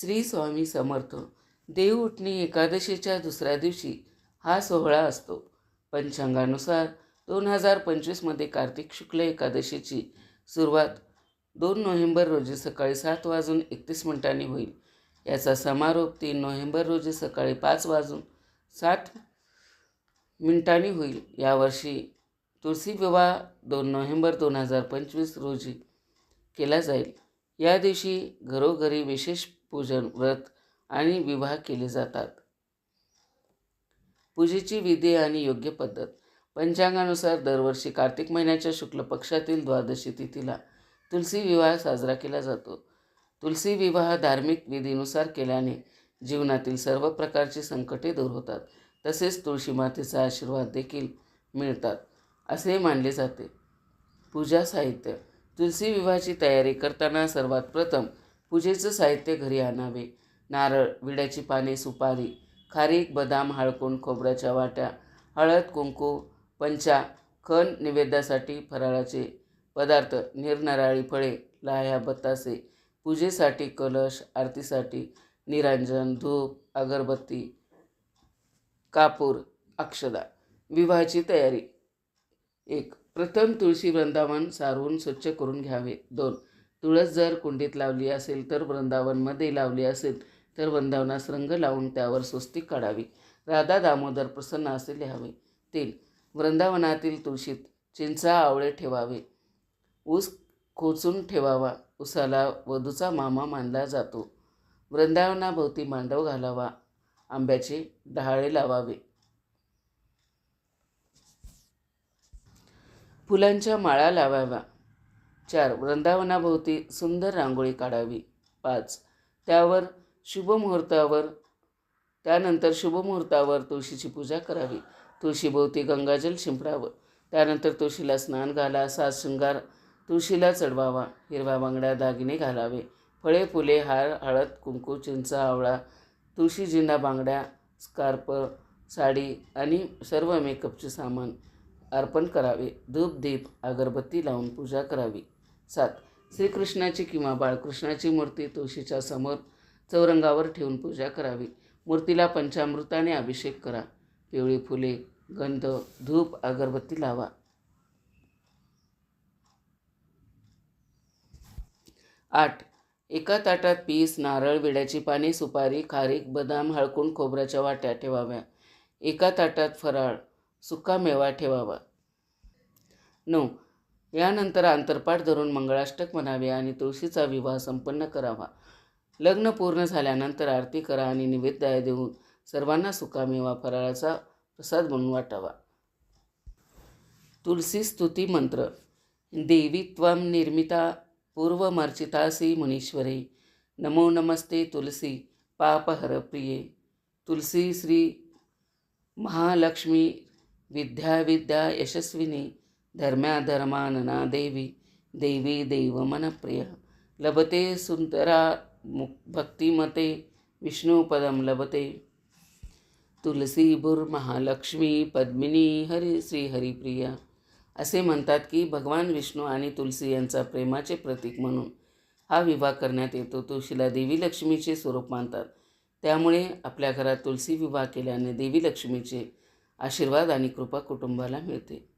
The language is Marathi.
श्री स्वामी समर्थ. देव उठणी एकादशीच्या दुसऱ्या दिवशी हा सोहळा असतो. पंचांगानुसार दोन हजार पंचवीसमध्ये कार्तिक शुक्ल एकादशीची सुरुवात दोन नोव्हेंबर रोजी सकाळी सात वाजून एकतीस मिनिटांनी होईल. याचा समारोप तीन नोव्हेंबर रोजी सकाळी पाच वाजून साठ मिनिटांनी होईल. यावर्षी तुळशी विवाह दोन नोव्हेंबर दोन हजार पंचवीस रोजी केला जाईल. या दिवशी घरोघरी विशेष पूजन व्रत आणि विवाह केले जातात. पूजेची विधी आणि योग्य पद्धत. पंचांगानुसार दरवर्षी कार्तिक महिन्याच्या शुक्ल पक्षातील द्वादशी तिथीला तुलसी विवाह साजरा केला जातो. तुलसी विवाह धार्मिक विधीनुसार केल्याने जीवनातील सर्व प्रकारची संकटे दूर होतात. तसेच तुळशी मातेचा आशीर्वाद देखील मिळतात असे मानले जाते. पूजा साहित्य. तुलसी विवाहाची तयारी करताना सर्वात प्रथम पूजेचं साहित्य घरी आणावे. नारळ विड्याची पाने सुपारी खारीक बदाम हळकुंड खोबऱ्याच्या वाट्या हळद कुंकू पंचा खण निवेद्यासाठी फराळाचे पदार्थ निरनिराळी फळे लाह्या बतासे पूजेसाठी कलश आरतीसाठी निरांजन धूप अगरबत्ती कापूर अक्षदा विवाहाची तयारी. एक प्रथम तुळशी वृंदावन सारवून स्वच्छ करून घ्यावे. दोन तुळस जर कुंडीत लावली असेल तर वृंदावनमध्ये लावली असेल तर वृंदावनास रंग लावून त्यावर स्वस्तिक काढावी. राधा दामोदर प्रसन्न असे लिहावे. तीन वृंदावनातील तुळशीत चिंचा आवळे ठेवावे. ऊस खोचून ठेवावा. उसाला वधूचा मामा मानला जातो. वृंदावनाभोवती मांडव घालावा. आंब्याचे डहाळे लावावे. फुलांच्या माळा लावाव्या. चार वृंदावनाभोवती सुंदर रांगोळी काढावी. पाच त्यावर शुभमुहूर्तावर त्यानंतर शुभमुहूर्तावर तुळशीची पूजा करावी. तुळशीभोवती गंगाजल शिंपडावं. त्यानंतर तुळशीला स्नान घाला सास शृंगार तुळशीला चढवावा. हिरव्या बांगड्या दागिने घालावे. फळे फुले हार हळद कुंकू चिंचा आवळा तुळशीजींना बांगड्या स्कार्प साडी आणि सर्व मेकअपचे सामान अर्पण करावे. धूप दीप अगरबत्ती लावून पूजा करावी. सात. श्रीकृष्णाची किंवा बाळकृष्णाची मूर्ती तुळशीच्या समोर चौरंगावर ठेवून पूजा करावी. मूर्तीला पंचामृताने अभिषेक करा. पिवळी फुले गंध धूप अगरबत्ती लावा. आठ. एका ताटात पीस नारळ विड्याची पाने सुपारी खारीक बदाम हळकून खोबऱ्याच्या वाट्या ठेवाव्या. एका ताटात फराळ सुका मेवा ठेवावा. नऊ. यानंतर आंतरपाठ धरून मंगळाष्टक म्हणावे आणि तुळशीचा विवाह संपन्न करावा. लग्न पूर्ण झाल्यानंतर आरती करा आणि निवेद्य देऊन सर्वांना सुकामेवा फराळाचा प्रसाद म्हणून वाटावा. तुलसी स्तुती मंत्र. देवी त्वं निर्मिता पूर्वमर्चितासी मुनीश्वरे. नमो नमस्ते तुलसी पापहरप्रिये तुलसी श्री महालक्ष्मी विद्या विद्या यशस्विनी. धर्म्या धर्मानना देवी देवी देव मनप्रिय। लभते सुंदरा मु भक्तिमते विष्णुपदम लभते। तुलसी महालक्ष्मी पद्मिनी हरी श्री हरिप्रिया। असे म्हणतात की भगवान विष्णू आणि तुलसी यांचा प्रेमाचे प्रतीक म्हणून हा विवाह करण्यात येतो. तुळशीला देवी लक्ष्मीचे स्वरूप मानतात. त्यामुळे आपल्या घरात तुलसी विवाह केल्याने देवी लक्ष्मीचे आशीर्वाद आणि कृपा कुटुंबाला मिळते.